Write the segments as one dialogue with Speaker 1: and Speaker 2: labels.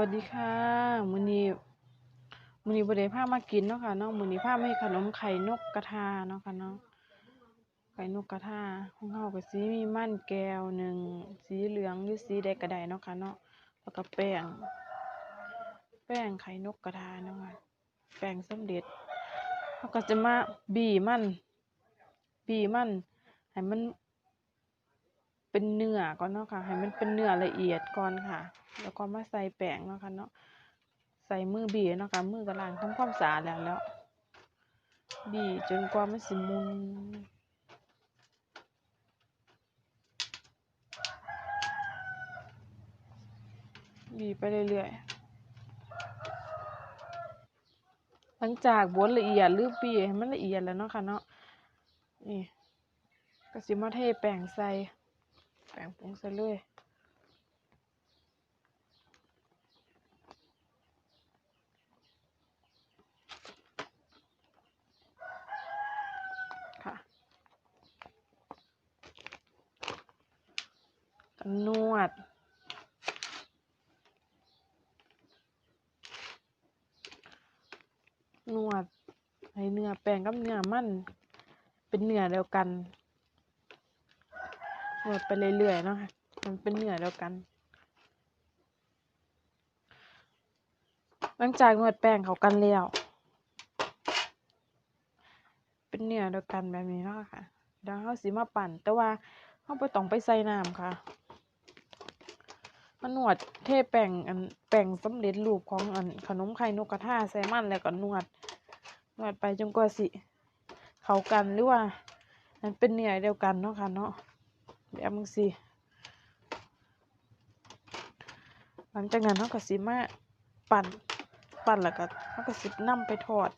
Speaker 1: วัสดีค่ะมือนี้มือนี้บ่ได้ามากินเนาะค่ะเนาะมื้อนี้พามาเฮ็ดขนมไข่นกกระทาเนาะค่ะเนาะไข่นกกระทาของเฮาก็สิมีมันแก้วหนึ่งสีเหลืองหรือสีใดงก็ไดเนาะค่ะเนาะแล้วก็แป้ง แป้งไข่นกกระทาเนาะค่ะแป้งสำเร็จเฮาก็จะมาบีมัน บีมันให้มัน เป็นเนื้อก่อนเนาะค่ะ ให้มันเป็นเนื้อละเอียดก่อนค่ะ แล้วก็มาใส่แป้งเนาะค่ะเนาะ ใส่มือบีเนาะค่ะ มือก็ล้างทำความสะอาดแล้วแล้ว บีจนกว่ามันสิมุนบีไปเรื่อยๆ หลังจากบดละเอียดหรือบีให้มันละเอียดแล้วเนาะค่ะเนาะ นี่ก็สิมาเทแป้งใส่ แป้งผงใส่เลยค่ะก็นวด นวดให้เนื้อแป้งกับเนื้อมัน เป็นเนื้อเดียวกัน นวดไปเรื่อยๆเนาะค่ะมันเป็นเหนื้อเดียวกัน หลังจากนวดแป้งเขากันแล้ว เป็นเหนื้อเดียวกันแบบนี้เนาะค่ะเดี๋ยวเราสิมาปั่น แต่ว่าเราบ่ต้องไปใส่น้ำค่ะมานวดเทแป้งอันแป้งสำเร็จรูปของอันขนมไข่นกกระทาใส่มันแล้วก็นวดนวดไปจนกว่าสิ เข้ากันหรือว่ามันเป็นเนื้อเดียวกันเนาะค่ะเนาะ แบบจั่งซี้หลังจากนั้นเราก็สิมาปั่นปั่นแล้วก็เราก็สินำไปทอด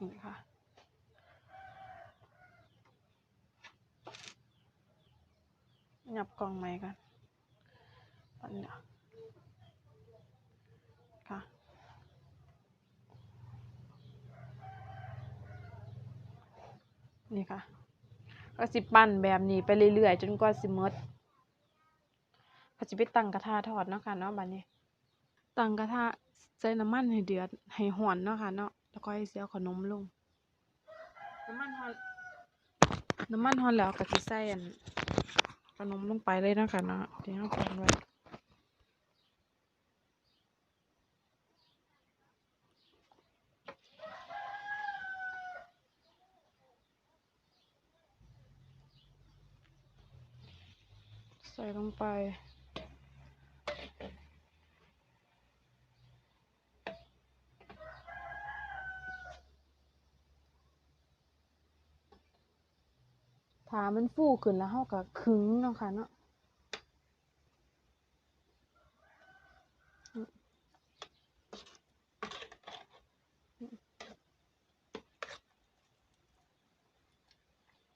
Speaker 1: นี่ค่ะหยับกล่องใหม่กันปั่นเดี๋ยวค่ะ นี่ค่ะ ก็สิปั่นแบบนี้ไปเรื่อยๆจนกว่าสิมดก็สิไปตั้งกระทะทอดเนาะค่ะเนาะบัดนี้ ตั้งกระทะใส่น้ำมันให้เดือดให้ร้อนเนาะค่ะเนาะแล้วก็ให้สิเอาขนมลง น้ำมันร้อนน้ำมันร้อนแล้วก็สิใส่อันขนมลงไปเลยเนาะค่ะเนาะที่เราปั่นไว้ ใส่ลงไปถามันฟูขึ้นแล้วเราก็ขึงเนาะค่ะเนาะ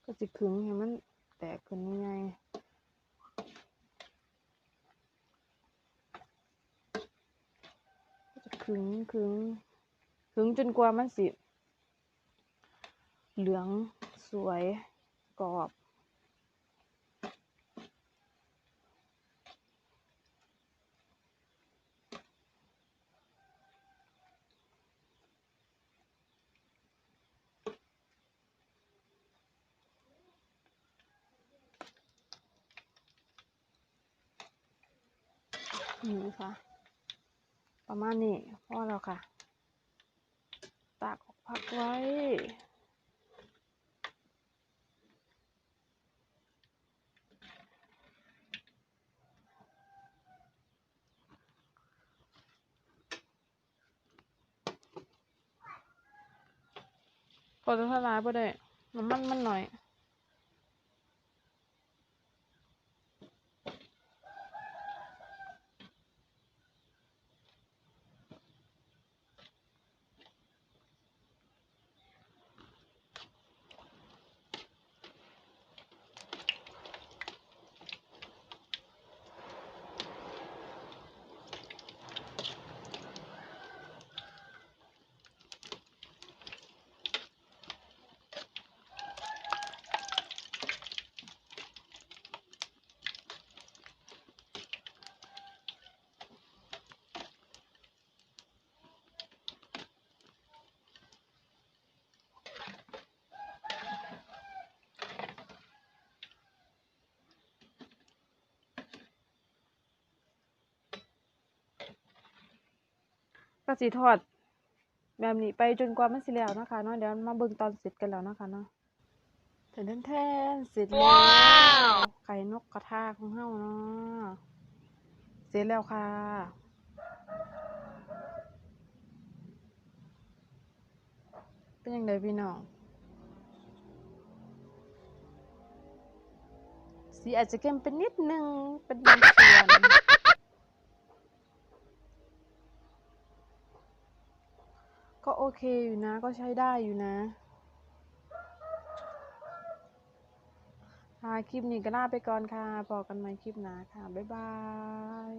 Speaker 1: ก็สิขึงให้มันแตกขึ้นใหญ่ๆก็จะขึึงขึงขึงจนกว่ามันสิ เหลืองสวยกรอบนี่ค่ะ ประมาณนี้พอแล้วค่ะ ตากออกพักไว้ พอจะทลายบ่ได้น้ำมันมันหน่อย ก็สิทอด แบบนี้ไปจนกว่ามันสิแล้วเนาะค่ะเนาะเดี๋ยวมาเบิ่งตอนเสร็จกันแล้วเนาะค่ะเนาะแทนแทนๆเสร็จแล้ว ไข่นกกระทาของเฮาเนาะเสร็จแล้วค่ะเป็นยังไงพี่น้องสีอาจจะเข้มเป็นนิดนึงเป็นบางส่วน ก็โอ เคอยู่นะก็ใช้ได้อยู่นะค่ะคลิปนี้ก็ลาไปก่อนค่ะพอกันใหม่คลิปหน้าค่ะ บ๊ายบาย